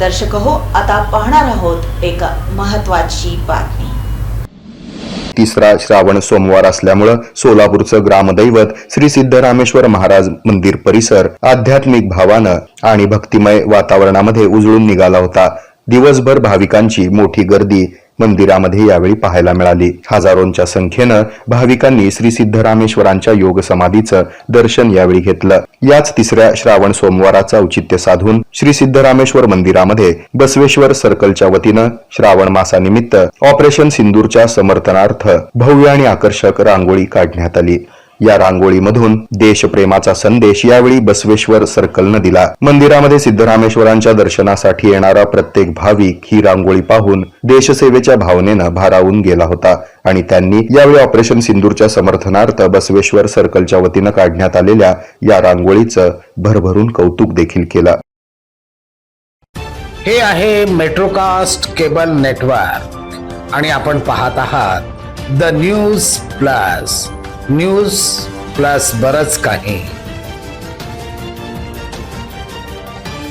दर्शक हो आता पाहणार आहोत एक महत्वाची बातमी. तिसरा श्रावण सोमवार असल्यामुळं सोलापूरचं ग्रामदैवत श्री सिद्धरामेश्वर महाराज मंदिर परिसर आध्यात्मिक भावानं आणि भक्तिमय वातावरणामध्ये उजळून निघाला होता. दिवसभर भाविकांची मोठी गर्दी मंदिरामध्ये यावेळी पाहायला मिळाली. हजारोंच्या संख्येनं भाविकांनी श्री सिद्धरामेश्वरांच्या योग समाधीचं दर्शन यावेळी घेतलं. याच तिसऱ्या श्रावण सोमवाराचं औचित्य साधून श्री सिद्धरामेश्वर मंदिरामध्ये बसवेश्वर सर्कलच्या वतीनं श्रावण मासानिमित्त ऑपरेशन सिंदूरच्या समर्थनार्थ भव्य आणि आकर्षक रांगोळी काढण्यात आली. या रांगोळीमधून देशप्रेमाचा संदेश यावेळी बसवेश्वर सर्कलनं दिला. मंदिरामध्ये सिद्धरामेश्वरांच्या दर्शनासाठी येणारा प्रत्येक भाविक ही रांगोळी पाहून देशसेवेच्या भावनेनं भारावून गेला होता आणि त्यांनी यावेळी ऑपरेशन सिंदूरच्या समर्थनार्थ बसवेश्वर सर्कलच्या वतीनं काढण्यात आलेल्या या रांगोळीचं भरभरून कौतुक देखील केलं. हे आहे मेट्रोकास्ट केबल नेटवर्क आणि आपण पाहत आहात the news plus. News plus बरच काही.